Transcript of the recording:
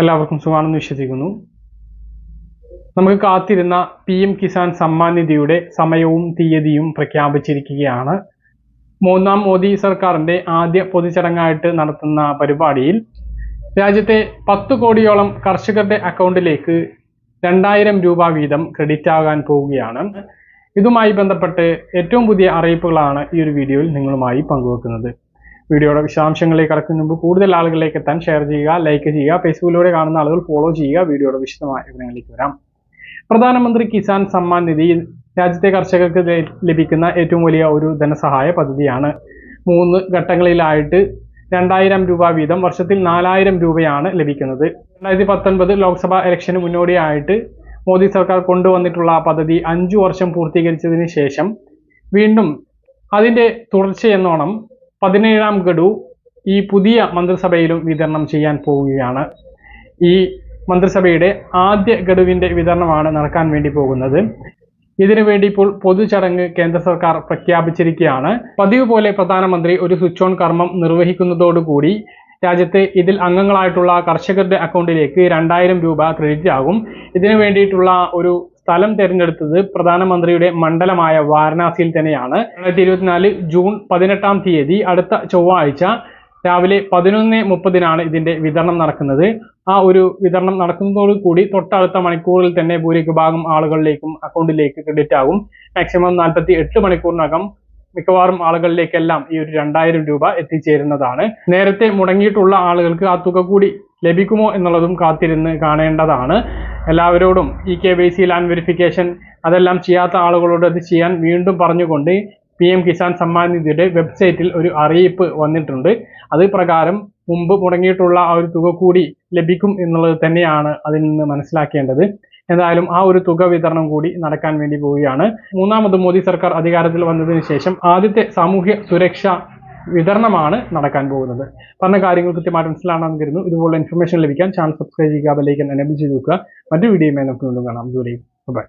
എല്ലാവർക്കും സുഖമാണെന്ന് വിശ്വസിക്കുന്നു. നമുക്ക് കാത്തിരുന്ന പി എം കിസാൻ സമ്മാൻ നിധിയുടെ സമയവും തീയതിയും പ്രഖ്യാപിച്ചിരിക്കുകയാണ്. മൂന്നാം മോദി സർക്കാരിന്റെ ആദ്യ പൊതുചടങ്ങായിട്ട് നടത്തുന്ന പരിപാടിയിൽ രാജ്യത്തെ പത്ത് കോടിയോളം കർഷകരുടെ അക്കൗണ്ടിലേക്ക് രണ്ടായിരം രൂപ വീതം ക്രെഡിറ്റ് ആകാൻ പോവുകയാണ്. ഇതുമായി ബന്ധപ്പെട്ട് ഏറ്റവും പുതിയ അറിയിപ്പുകളാണ് ഈ ഒരു വീഡിയോയിൽ നിങ്ങളുമായി പങ്കുവെക്കുന്നത്. വീഡിയോയുടെ വിശദാംശങ്ങളിലേക്ക് കടക്കുന്ന മുമ്പ് കൂടുതൽ ആളുകളിലേക്ക് എത്താൻ ഷെയർ ചെയ്യുക ലൈക്ക് ചെയ്യുക ഫേസ്ബുക്കിലൂടെ കാണുന്ന ആളുകൾ ഫോളോ ചെയ്യുക വീഡിയോയുടെ വിശദമായ വിവരങ്ങളിലേക്ക് വരാം. പ്രധാനമന്ത്രി കിസാൻ സമ്മാൻ നിധിയിൽ രാജ്യത്തെ കർഷകർക്ക് ലഭിക്കുന്ന ഏറ്റവും വലിയ ഒരു ധനസഹായ പദ്ധതിയാണ്. മൂന്ന് ഘട്ടങ്ങളിലായിട്ട് രണ്ടായിരം രൂപ വീതം വർഷത്തിൽ നാലായിരം രൂപയാണ് ലഭിക്കുന്നത്. രണ്ടായിരത്തി പത്തൊൻപത് ലോക്സഭാ ഇലക്ഷന് മുന്നോടിയായിട്ട് മോദി സർക്കാർ കൊണ്ടുവന്നിട്ടുള്ള പദ്ധതി അഞ്ചു വർഷം പൂർത്തീകരിച്ചതിന് ശേഷം വീണ്ടും അതിന്റെ തുടർച്ചയെന്നോണം പതിനേഴാം ഗഡു ഈ പുതിയ മന്ത്രിസഭയിലും വിതരണം ചെയ്യാൻ പോവുകയാണ്. ഈ മന്ത്രിസഭയുടെ ആദ്യ ഗഡുവിന്റെ വിതരണമാണ് നടക്കാൻ വേണ്ടി പോകുന്നത്. ഇതിനു വേണ്ടി ഇപ്പോൾ പൊതുചടങ്ങ് കേന്ദ്ര സർക്കാർ പ്രഖ്യാപിച്ചിരിക്കുകയാണ്. പതിവ് പോലെ പ്രധാനമന്ത്രി ഒരു സ്വിച്ച് ഓൺ കർമ്മം നിർവഹിക്കുന്നതോടുകൂടി രാജ്യത്തെ ഇതിൽ അംഗങ്ങളായിട്ടുള്ള കർഷകരുടെ അക്കൗണ്ടിലേക്ക് രണ്ടായിരം രൂപ ക്രെഡിറ്റ് ആകും. ഇതിനു വേണ്ടിയിട്ടുള്ള ഒരു സ്ഥലം തിരഞ്ഞെടുത്തത് പ്രധാനമന്ത്രിയുടെ മണ്ഡലമായ വാരണാസിയിൽ തന്നെയാണ്. രണ്ടായിരത്തി ഇരുപത്തിനാല് ജൂൺ പതിനെട്ടാം തീയതി അടുത്ത ചൊവ്വാഴ്ച രാവിലെ പതിനൊന്ന് മുപ്പതിനാണ് ഇതിന്റെ വിതരണം നടക്കുന്നത്. ആ ഒരു വിതരണം നടക്കുന്നതോടു കൂടി തൊട്ടടുത്ത മണിക്കൂറിൽ തന്നെ ഭൂരിഭാഗം ആളുകളിലേക്കും അക്കൗണ്ടിലേക്ക് ക്രെഡിറ്റ് ആകും. മാക്സിമം നാൽപ്പത്തി എട്ട് മണിക്കൂറിനകം മിക്കവാറും ആളുകളിലേക്കെല്ലാം ഈ ഒരു രണ്ടായിരം രൂപ എത്തിച്ചേരുന്നതാണ്. നേരത്തെ മുടങ്ങിയിട്ടുള്ള ആളുകൾക്ക് ആ തുക കൂടി ലഭിക്കുമോ എന്നുള്ളതും കാത്തിരുന്ന് കാണേണ്ടതാണ്. എല്ലാവരോടും ഈ K Y C land verification അതെല്ലാം ചെയ്യാത്ത ആളുകളോട് അത് ചെയ്യാൻ വീണ്ടും പറഞ്ഞുകൊണ്ട് പി എം കിസാൻ സമ്മാൻ നിധിയുടെ വെബ്സൈറ്റിൽ ഒരു അറിയിപ്പ് വന്നിട്ടുണ്ട്. അത് പ്രകാരം മുമ്പ് മുടങ്ങിയിട്ടുള്ള ആ ഒരു തുക കൂടി ലഭിക്കും എന്നുള്ളത് തന്നെയാണ് അതിൽ നിന്ന് മനസ്സിലാക്കേണ്ടത്. എന്തായാലും ആ ഒരു തുക വിതരണം കൂടി നടക്കാൻ വേണ്ടി പോവുകയാണ്. മൂന്നാമത് മോദി സർക്കാർ അധികാരത്തിൽ വന്നതിന് ശേഷം ആദ്യത്തെ സാമൂഹ്യ സുരക്ഷ വിതരണമാണ് നടക്കാൻ പോകുന്നത്. പറഞ്ഞ കാര്യങ്ങൾ കൃത്യമായിട്ട് മനസ്സിലാണെന്ന് കരുതുന്നു ഇതുപോലുള്ള ഇൻഫർമേഷൻ ലഭിക്കാൻ ചാനൽ സബ്സ്ക്രൈബ് ചെയ്യുക അതിലേക്ക് എനേബിൾ ചെയ്ത് വെക്കുക. മറ്റു വീഡിയോയുമായി നമുക്ക് വീണ്ടും കാണാം. ജോലി ബൈ